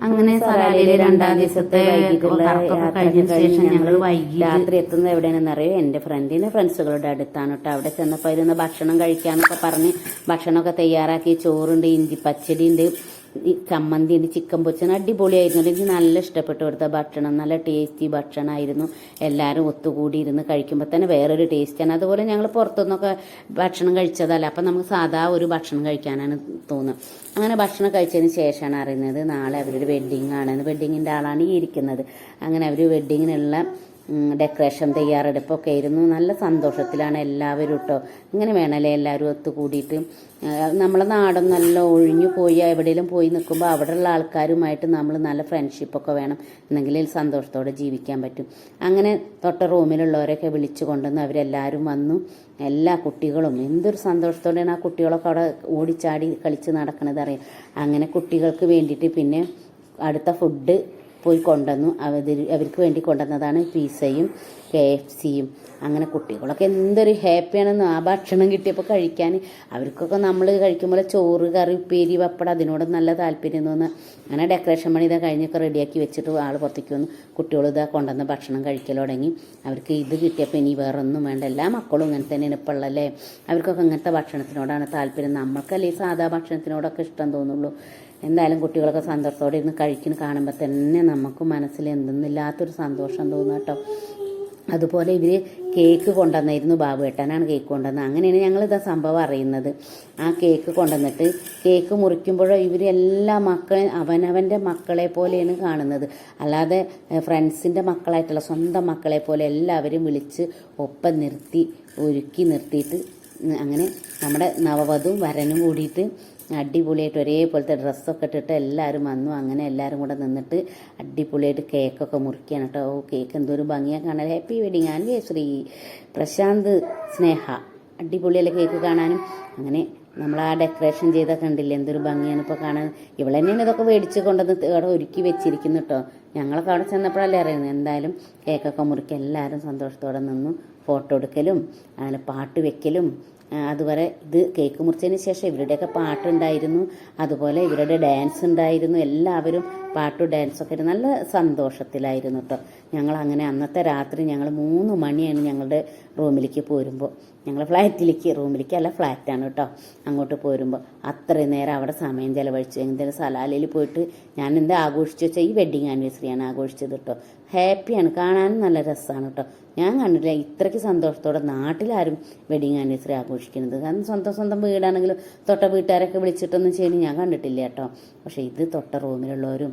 അങ്ങനെ സലാലയിലെ രണ്ടാം ദിവസത്തെ കഴിഞ്ഞ ശേഷം ഞങ്ങൾ വൈകി രാത്രി എത്തുന്നത് എവിടെയാണെന്ന് അറിയോ? എന്റെ ഫ്രണ്ടിന്റെ ഫ്രണ്ട്സുകളുടെ അടുത്താണ് കേട്ടോ. അവിടെ ചെന്നപ്പോൾ ഇരുന്ന് ഭക്ഷണം കഴിക്കാന്നൊക്കെ പറഞ്ഞ് ഭക്ഷണമൊക്കെ തയ്യാറാക്കി. ചോറുണ്ട് ഇഞ്ചി പച്ചടി ഉണ്ട് ഈ ചമ്മന്തി ഉണ്ട് ചിക്കൻ പൊച്ചൻ അടിപൊളിയായിരുന്നു. എനിക്ക് നല്ല ഇഷ്ടപ്പെട്ടു കൊടുത്ത ഭക്ഷണം. നല്ല ടേസ്റ്റി ഭക്ഷണമായിരുന്നു എല്ലാവരും ഒത്തുകൂടി ഇരുന്ന് കഴിക്കുമ്പോൾ തന്നെ വേറൊരു ടേസ്റ്റാണ് അതുപോലെ ഞങ്ങൾ പുറത്തുനിന്നൊക്കെ ഭക്ഷണം കഴിച്ചതല്ല. അപ്പം നമുക്ക് സാധാ ഒരു ഭക്ഷണം കഴിക്കാനാണ് തോന്നുന്നത്. അങ്ങനെ ഭക്ഷണം കഴിച്ചതിന് ശേഷമാണ് അറിയുന്നത് നാളെ അവരൊരു വെഡ്ഡിങ് ആണ്. വെഡ്ഡിങ്ങിന്റെ ആളാണ് ഈ ഇരിക്കുന്നത്. അങ്ങനെ അവർ വെഡ്ഡിങ്ങിനുള്ള ഡെക്കറേഷൻ തയ്യാറെടുപ്പൊക്കെ ആയിരുന്നു. നല്ല സന്തോഷത്തിലാണ് എല്ലാവരും കേട്ടോ ഇങ്ങനെ വേണമല്ലേ എല്ലാവരും ഒത്തുകൂടിയിട്ട്. നമ്മളെ നാടും നല്ല ഒഴിഞ്ഞു പോയി എവിടെയെങ്കിലും പോയി നിൽക്കുമ്പോൾ അവിടെയുള്ള ആൾക്കാരുമായിട്ട് നമ്മൾ നല്ല ഫ്രണ്ട്ഷിപ്പൊക്കെ വേണം. എന്നെങ്കിൽ സന്തോഷത്തോടെ ജീവിക്കാൻ പറ്റും. അങ്ങനെ തൊട്ട റൂമിലുള്ളവരൊക്കെ വിളിച്ചു കൊണ്ടുവന്ന് അവരെല്ലാവരും വന്നു. എല്ലാ കുട്ടികളും എന്തൊരു സന്തോഷത്തോടെയാണ് ആ കുട്ടികളൊക്കെ അവിടെ ഓടിച്ചാടി കളിച്ച് നടക്കണത് അറിയാം. അങ്ങനെ കുട്ടികൾക്ക് വേണ്ടിയിട്ട് പിന്നെ അടുത്ത ഫുഡ് പോയി കൊണ്ടുവന്നു. അവർ അവർക്ക് വേണ്ടി കൊണ്ടുവന്നതാണ് പിസയും കെ എഫ് സിയും അങ്ങനെ കുട്ടികളൊക്കെ എന്തൊരു ഹാപ്പിയാണെന്ന് ആ ഭക്ഷണം കിട്ടിയപ്പോൾ കഴിക്കാൻ. അവർക്കൊക്കെ നമ്മൾ കഴിക്കുമ്പോൾ ചോറ് കറി ഉപ്പേരി പപ്പടം അതിനോട് നല്ല താല്പര്യം തോന്നുക അങ്ങനെ ഡെക്കറേഷൻ പണി ഇതാ കഴിഞ്ഞൊക്കെ റെഡിയാക്കി വെച്ചിട്ട് ആൾ പുറത്തേക്ക് വന്നു. കുട്ടികൾ ഇതാ കൊണ്ടുവന്ന ഭക്ഷണം കഴിക്കൽ തുടങ്ങി. അവർക്ക് ഇത് കിട്ടിയപ്പോൾ ഇനി വേറെ ഒന്നും വേണ്ട. എല്ലാ മക്കളും ഇങ്ങനെ തന്നെയാണ് ഇപ്പോൾ ഉള്ളല്ലേ അവർക്കൊക്കെ ഇങ്ങനത്തെ ഭക്ഷണത്തിനോടാണ് താല്പര്യം. നമ്മൾക്കല്ലേ സാധാ ഭക്ഷണത്തിനോടൊക്കെ ഇഷ്ടം തോന്നുള്ളൂ. എന്തായാലും കുട്ടികളൊക്കെ സന്തോഷത്തോടെ ഇരുന്ന് കഴിക്കുന്ന കാണുമ്പോൾ തന്നെ നമുക്ക് മനസ്സിൽ എന്തെന്നില്ലാത്തൊരു സന്തോഷം തോന്നും കേട്ടോ അതുപോലെ ഇവർ കേക്ക് കൊണ്ടുവന്നായിരുന്നു ബാബു ഏട്ടനാണ് കേക്ക് കൊണ്ടുവന്നത്. അങ്ങനെയാണ് ഞങ്ങൾ ഞങ്ങളിതാ സംഭവം അറിയുന്നത്. ആ കേക്ക് കൊണ്ടുവന്നിട്ട് കേക്ക് മുറിക്കുമ്പോഴോ ഇവർ എല്ലാ മക്കളെ അവനവന്റെ മക്കളെ പോലെയാണ് കാണുന്നത്. അല്ലാതെ ഫ്രണ്ട്സിന്റെ മക്കളായിട്ടുള്ള സ്വന്തം മക്കളെ പോലെ എല്ലാവരും വിളിച്ച് ഒപ്പം നിർത്തി ഒരുക്കി നിർത്തിയിട്ട് അങ്ങനെ നമ്മുടെ നവവധുവും വരനും കൂടിയിട്ട് അടിപൊളിയായിട്ട് ഒരേപോലത്തെ ഡ്രസ്സൊക്കെ ഇട്ടിട്ട് എല്ലാവരും വന്നു. അങ്ങനെ എല്ലാവരും കൂടെ നിന്നിട്ട് അടിപൊളിയായിട്ട് കേക്കൊക്കെ മുറിക്കുകയാണ് കേട്ടോ. ഓ കേക്ക് എന്തോരം ഭംഗിയാണ് കാണാൻ. Happy wedding anniversary Prashanth Sneha. അടിപൊളിയല്ലേ കേക്ക് കാണാനും? അങ്ങനെ നമ്മൾ ആ ഡെക്കറേഷൻ ചെയ്ത കണ്ടില്ലേ? എന്തൊരു ഭംഗിയാണ് ഇപ്പോൾ കാണാൻ. ഇവിടെ തന്നെയാണ് ഇതൊക്കെ മേടിച്ച് കൊണ്ടുവന്ന് അവിടെ ഒരുക്കി വെച്ചിരിക്കുന്നു കേട്ടോ. ഞങ്ങളൊക്കെ അവിടെ ചെന്നപ്പോഴല്ലേ അറിയുന്നത്. എന്തായാലും കേക്കൊക്കെ മുറിക്കുക എല്ലാവരും സന്തോഷത്തോടെ നിന്നു. ഫോട്ടോ എടുക്കലും അങ്ങനെ പാട്ട് വെക്കലും അതുപോലെ ഇത് കേക്ക് മുറിച്ചതിന് ശേഷം ഇവരുടെയൊക്കെ പാട്ടുണ്ടായിരുന്നു. അതുപോലെ ഇവരുടെ ഡാൻസ് ഉണ്ടായിരുന്നു. എല്ലാവരും പാട്ടും ഡാൻസൊക്കെ ഒരു നല്ല സന്തോഷത്തിലായിരുന്നു കേട്ടോ ഞങ്ങൾ അങ്ങനെ അന്നത്തെ രാത്രി ഞങ്ങൾ മൂന്ന് മണിയാണ് ഞങ്ങളുടെ റൂമിലേക്ക് പോരുമ്പോൾ ഞങ്ങൾ ഫ്ലാറ്റിലേക്ക് റൂമിലേക്ക് അല്ല ഫ്ലാറ്റാണ് കേട്ടോ അങ്ങോട്ട് പോരുമ്പോൾ അത്രയും നേരം അവിടെ സമയം ചിലവഴിച്ചു. എന്തെങ്കിലും സലാലയിൽ പോയിട്ട് ഞാൻ എന്താ ആഘോഷിച്ചു വെച്ചാൽ ഈ വെഡിങ് ആനിവേഴ്സറിയാണ് ആഘോഷിച്ചത് കേട്ടോ ഹാപ്പിയാണ് കാണാനും നല്ല രസമാണ് കേട്ടോ ഞാൻ കണ്ടില്ല ഇത്രയ്ക്ക് സന്തോഷത്തോടെ നാട്ടിലാരും വെഡിങ് ആനിവേഴ്സറി ആഘോഷിക്കുന്നത് കാരണം സ്വന്തം സ്വന്തം വീടാണെങ്കിലും തൊട്ട വീട്ടുകാരൊക്കെ വിളിച്ചിട്ടൊന്നും ചെയ്യുന്നത് ഞാൻ കണ്ടിട്ടില്ല കേട്ടോ പക്ഷേ ഇത് തൊട്ട റൂമിലുള്ളവരും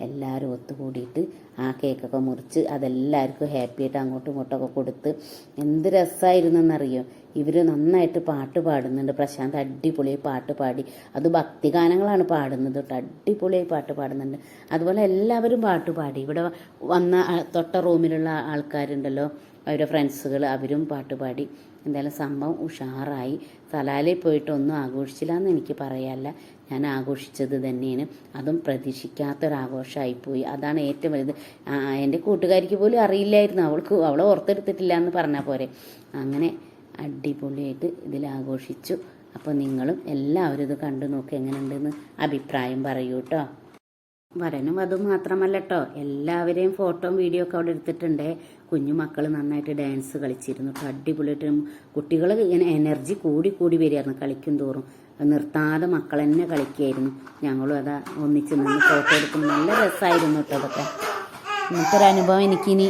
എല്ലാവരും ഒത്തുകൂടിയിട്ട് ആ കേക്കൊക്കെ മുറിച്ച് അതെല്ലാവർക്കും ഹാപ്പി ആയിട്ട് അങ്ങോട്ടും ഇങ്ങോട്ടൊക്കെ കൊടുത്ത് എന്ത് രസമായിരുന്നെന്നറിയോ ഇവർ നന്നായിട്ട് പാട്ട് പാടുന്നുണ്ട്. പ്രശാന്ത് അടിപൊളിയായി പാട്ട് പാടി. അത് ഭക്തിഗാനങ്ങളാണ് പാടുന്നത് കേട്ടോ. അടിപൊളിയായി പാട്ട് പാടുന്നുണ്ട്. അതുപോലെ എല്ലാവരും പാട്ട് പാടി. ഇവിടെ വന്ന തൊട്ട റൂമിലുള്ള ആൾക്കാരുണ്ടല്ലോ. അവരുടെ ഫ്രണ്ട്സുകൾ അവരും പാട്ട് പാടി. എന്തായാലും സംഭവം ഉഷാറായി. സലാലയിൽ പോയിട്ട് ഒന്നും ആഘോഷിച്ചില്ല എന്ന് എനിക്ക് പറയാല്ല ഞാൻ ആഘോഷിച്ചത് തന്നെയാണ്. അതും പ്രതീക്ഷിക്കാത്തൊരാഘോഷമായിപ്പോയി അതാണ് ഏറ്റവും വലുത്. എന്റെ കൂട്ടുകാരിക്ക് പോലും അറിയില്ലായിരുന്നു. അവൾക്ക് അവളെ ഓർത്തെടുത്തിട്ടില്ല എന്ന് പറഞ്ഞാൽ പോരെ. അങ്ങനെ അടിപൊളിയായിട്ട് ഇതിൽ ആഘോഷിച്ചു. അപ്പോൾ നിങ്ങളും എല്ലാവരും ഇത് കണ്ടു നോക്കി എങ്ങനെയുണ്ടെന്ന് അഭിപ്രായം പറയൂ കേട്ടോ. വരനും അതും മാത്രമല്ല കേട്ടോ. എല്ലാവരെയും ഫോട്ടോ വീഡിയോ ഒക്കെ അവിടെ എടുത്തിട്ടുണ്ട്. കുഞ്ഞു മക്കൾ നന്നായിട്ട് ഡാൻസ് കളിച്ചിരുന്നു. അടിപൊളിയായിട്ട് കുട്ടികൾ ഇങ്ങനെ എനർജി കൂടി കൂടി വരികയായിരുന്നു കളിക്കും തോറും. നിർത്താതെ മക്കൾ തന്നെ കളിക്കുകയായിരുന്നു ഞങ്ങളും അതാ ഒന്നിച്ച് നിന്ന് ഫോട്ടോ എടുക്കും നല്ല രസമായിരുന്നു കേട്ടോ അതൊക്കെ. ഇങ്ങനത്തെ ഒരു അനുഭവം എനിക്കിനി